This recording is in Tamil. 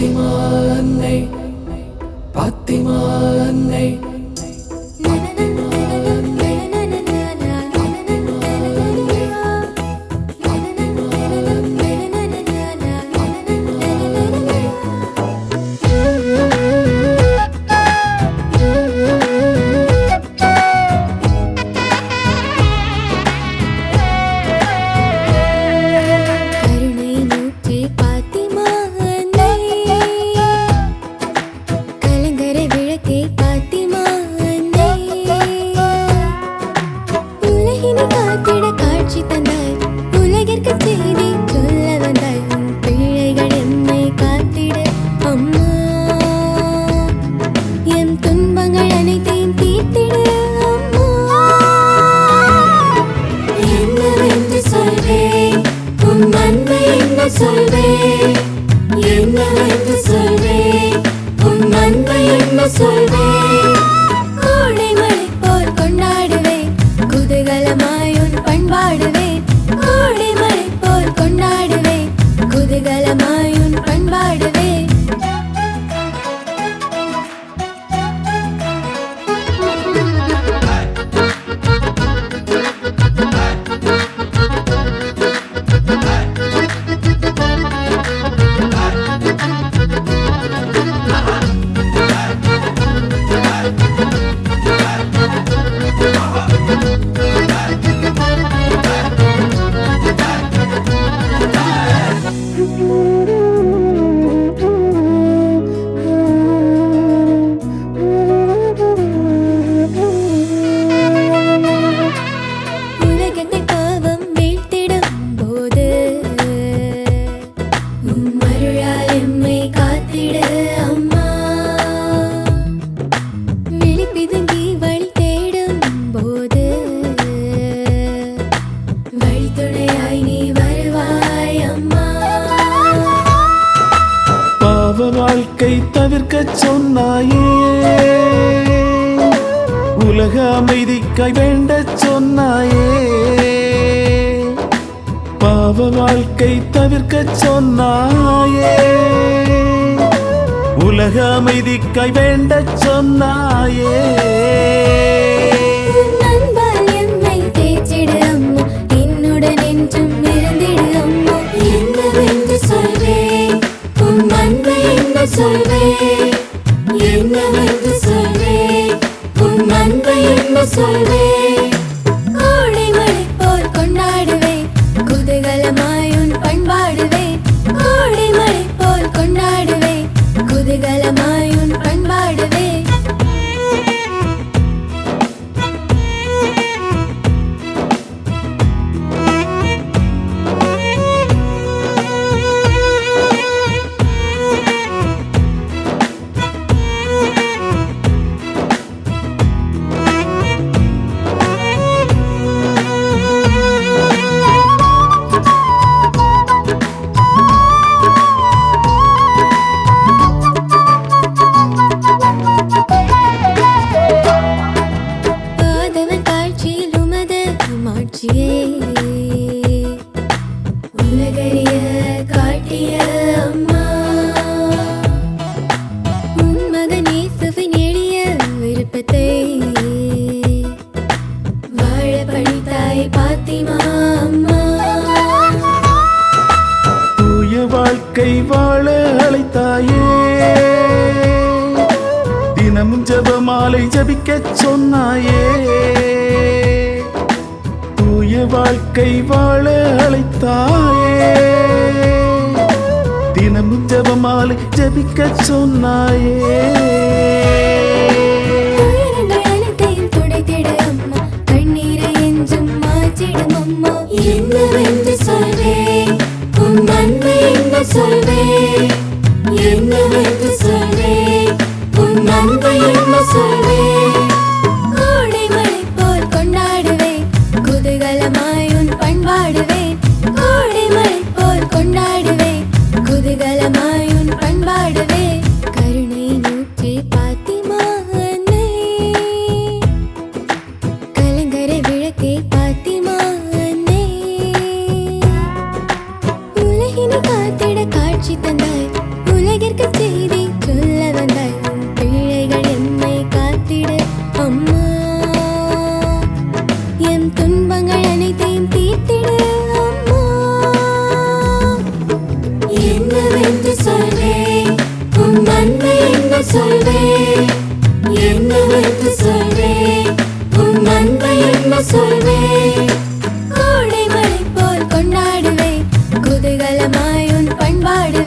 பத்திமா அன்னை பத்திமா அன்னை சொல்வேன்? என்னவென்று சொல்வேன்? உன் நன்மை என்ன சொல்வேன்? கோடை மழை போல் கொண்டாடுவேன். குதூகலமாய் உன் பண்பாடுவேன். கோடை மழை போல் கொண்டாடுவேன். குதூகலமாய் வாழ்க்கை தவிர்க்க சொன்னாயே. உலக அமைதிக்காய் வேண்ட சொன்னாயே. பாவ வாழ்க்கை தவிர்க்க சொன்னாயே. உலக அமைதிக்காய் வேண்ட சொன்னாயே. Baby தூய வாழ்க்கை வாழ அழைத்தாயே. தினமும் ஜபமாலை ஜபிக்க சொன்னாயே. தூய வாழ்க்கை வாழ அழைத்தாயே. தினமும் ஜபமாலை ஜபிக்க சொன்னாயே. வேண்டும் அம்மா என்னவென்று உன் நன்மை என்ன சொல்வே காத்திட காட்சி தந்தாய். உலகிற்கு செய்தி சொல்ல வந்தாய். பிள்ளைகள் என்னை காத்திட அம்மா. என் துன்பங்கள் அனைத்தையும் தீர்த்திட அம்மா. என்னவென்று சொல்வேன்? உன் நன்மை என்ன சொல்வேன்? என்னவென்று சொல்வேன்? உன் நன்மை என்ன சொல்வேன்? உன் பண்பாடு